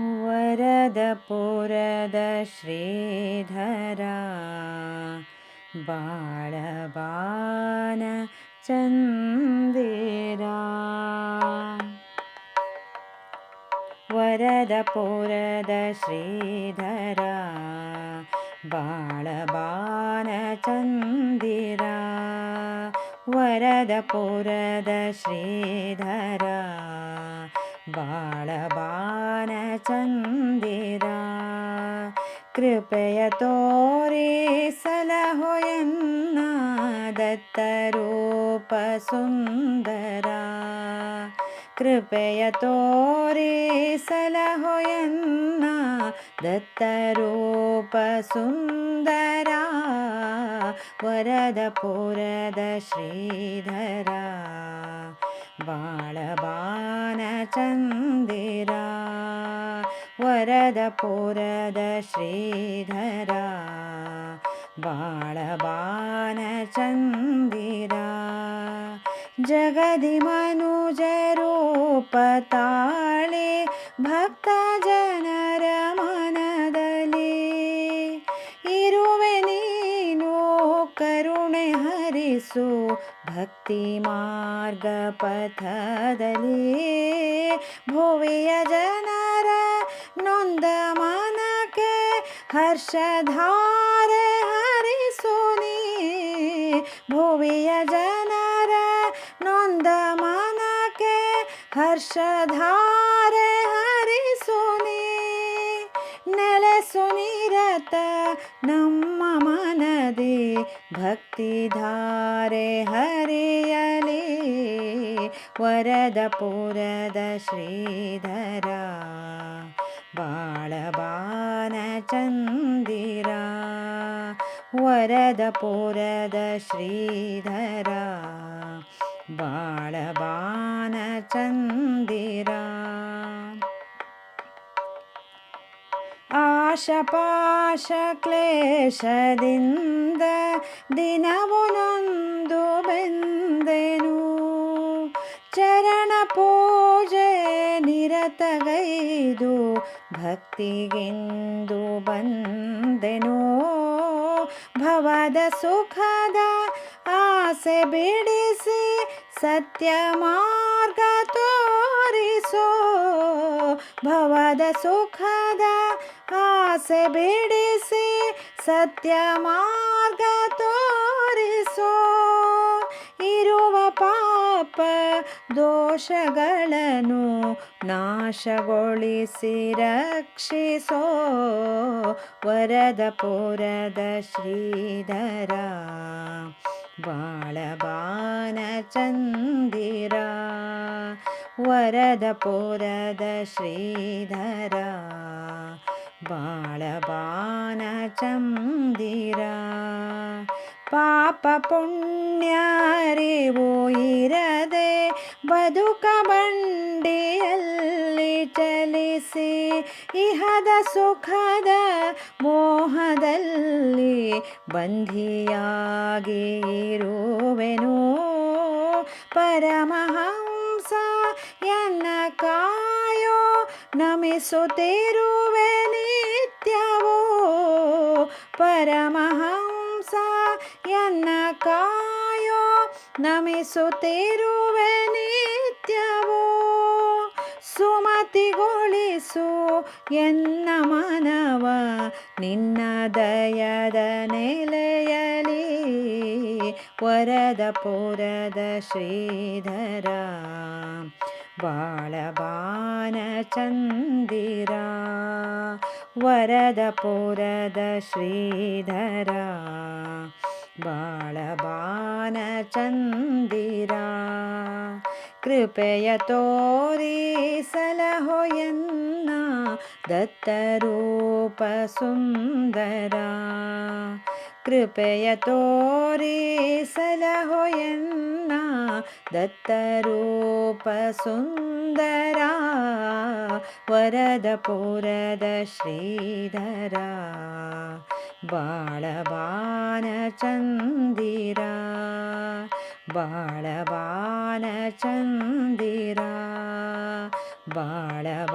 वरदपुरद श्रीधरा बाळान वरद पुरद श्रीधरा बालान चन्दीरा। वरद श्रीधरा बाळ ಚಂದಿರ ಕೃಪೆಯ ತೋರಿ ಸಲಹೊಯನ್ನ ದತ್ತರೂಪ ಸುಂದರ ಕೃಪೆಯ ತೋರಿ ಸಲಹೊಯನ್ನ ದತ್ತರೂಪ ಸುಂದರ ವರದಪುರದ ಶ್ರೀಧರ ಬಾಳಬಾನ ಪುರದ ಶ್ರೀಧರ ಬಾಳಬಾನ ಚಂದಿರ. ಜಗದಿ ಮನುಜರೂಪ ತಾಳೆ, ಭಕ್ತ ಜನರ ಮನದಲ್ಲಿ. ಇರುವೆ ನೀನು ಕರುಣೆ ಹರಿಸು, ಭಕ್ತಿ ಮಾರ್ಗ ಪಥದಲ್ಲಿ. ಭುವಿಯ ಜನರ ನೊಂದ ಮನಕ್ಕೆ ಹರ್ಷಧಾರೆ ಹರಿಸು ನೀ ಭುವಿಯ ಜನರ ನೊಂದ ಮನಕ್ಕೆ ಹರ್ಷಧಾರೆ ಹರಿಸು ನೀ ನೆಲೆಸು ನಿರತ ನಮ್ಮ ಮನದಿ ಭಕ್ತಿಧಾರೆ ಹರಿಯಲಿ ವರದಪುರದ ಶ್ರೀಧರ ಬಾಳಬಾನ ಚಂದಿರ ವರದಪುರದ ಶ್ರೀಧರ ಬಾಳಬಾನ ಚಂದಿರ ಆಶಪಾಶ ಕ್ಲೇಶದಿಂದ ದಿನವು ನೊಂದು ಬೆಂದೆನು ಚರಣ ಪೂಜೆ ನಿರತಗೈದು ಭಕ್ತಿಗೆಂದು ಬಂದೆನು? ಭವದ ಸುಖದ ಆಸೆ ಬಿಡಿಸಿ ಸತ್ಯ ಮಾರ್ಗ ತೋರಿಸೋ? ಭವದ ಸುಖದ ಆಸೆ ಬಿಡಿಸಿ ಸತ್ಯ ಮಾರ್ಗ ತೋರಿಸೋ ದೋಷಗಳನ್ನು ನಾಶಗೊಳಿಸಿ ರಕ್ಷಿಸೋ ವರದ ಪುರದ ಶ್ರೀಧರ, ಬಾಳಬಾನ ಚಂದಿರ ವರದಪುರದ ಶ್ರೀಧರ, ಬಾಳಬಾನ ಚಂದಿರ. ಪಾಪ ಪುಣ್ಯರಿವು ಇರದೆ ಬದುಕ ಬಂಡಿಯಲ್ಲಿ ಚಲಿಸಿ ಇಹದ ಸುಖದ ಮೋಹದಲ್ಲಿ ಬಂಧಿಯಾಗಿ ಇರುವೆನು ಪರಮಹಂಸ ಎನ್ನ ಕಾಯೋ ನಮಿಸುತ್ತಿರುವೆ ನಿತ್ಯವೋ. ಪರಮಹಂಸ ನಮಿಸುತ್ತಿರುವೆ ನಿತ್ಯವೋ, ಸುಮತಿಗೊಳಿಸು ಎನ್ನ ಮನವ, ನಿನ್ನ ದಯದ ನೆಲೆಯಲಿ ವರದ ಪುರದ ಶ್ರೀಧರ. ಬಾಳಬಾನ ಚಂದಿರ, ವರದ ಪುರದ ಸಲಹೊಯನ್ನ बाळबाणचन्दिरा कृपय तोरि सलहोयन्ना दत्तरूपसुन्दरा कृपयतो सलहोयन्ना दत्तरूपसुन्दरा वरदपुरद श्रीधरा बाळबाणचन्दिरा बाळबाणचन्दिरा बाळबाणचन्दिरा।